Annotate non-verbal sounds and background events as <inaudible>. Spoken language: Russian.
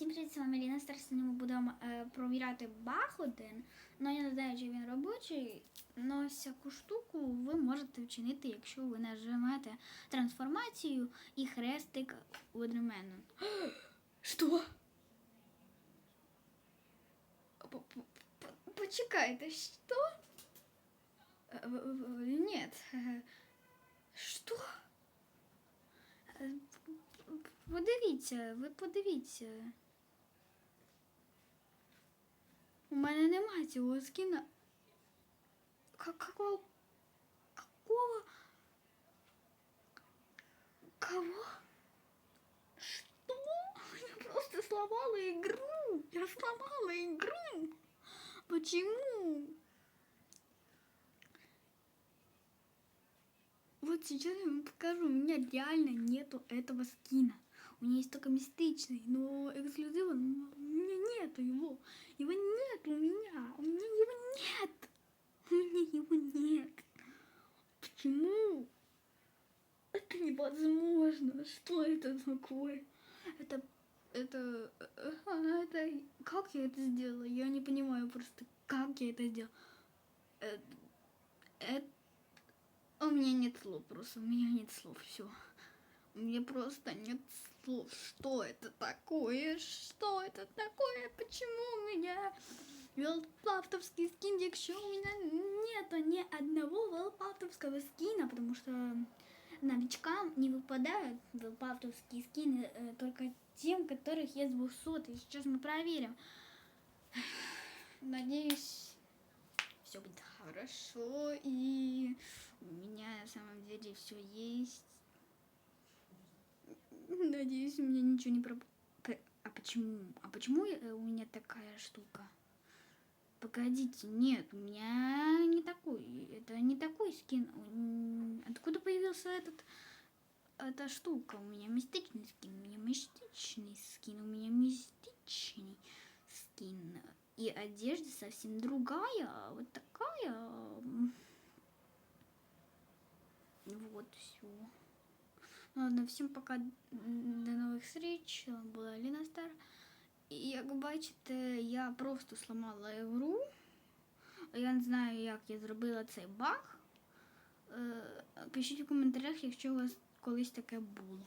Всім привіт, з вами Ліна Стар. Сьогодні ми будемо е, провіряти баг один. Ну я не знаю, чи він робочий. але всяку штуку ви можете вчинити, якщо ви нажимаєте трансформацію і хрестик одновременно. <gasps> Що? Почекайте, що? Е, Ні. <laughs> Що? Е, Подивіться, ви подивіться. У мене немає цього скіна. Ка- Какого? Какого? Кого? Что? Я просто сломала игру. Я сломала игру. Почему? Вот сейчас я вам покажу. У меня реально нету этого скина. У меня есть только мистичный, но эксклюзива у меня нету его. Его нет у меня. У меня его нет. У меня его нет. Почему? Это невозможно. Что это такое? Это... Это... а, Это... Как я это сделала? Я не понимаю просто, как я это сделала. Это... это- У меня нет слов просто. У меня нет слов. Все. Меня просто нет слов. Что это такое? Что это такое? Почему у меня велпафтовский скин, якщо у меня нету ни одного велпафтовского скина, потому что новичкам не выпадают велпафтовские скины э, только тем, которых есть 200. И сейчас мы проверим. Надеюсь, все будет хорошо, и у меня на самом деле все есть. <laughs> Надеюсь, у меня ничего не проп... П- А почему? А почему э, у меня такая штука? Погодите, нет, у меня не такой. Это не такой скин. Откуда появился этот эта штука? У меня мистичный скин. У меня мистичный скин. У меня мистичный скин. И одежда совсем другая. Вот такая. Вот все. Ладно, всім пока до нових зустріч. Була Аліна Стар. І як бачите, я просто сломала ігру. Я не знаю, як я зробила цей баг. Е, Пишіть у коментарях, якщо у вас колись таке було.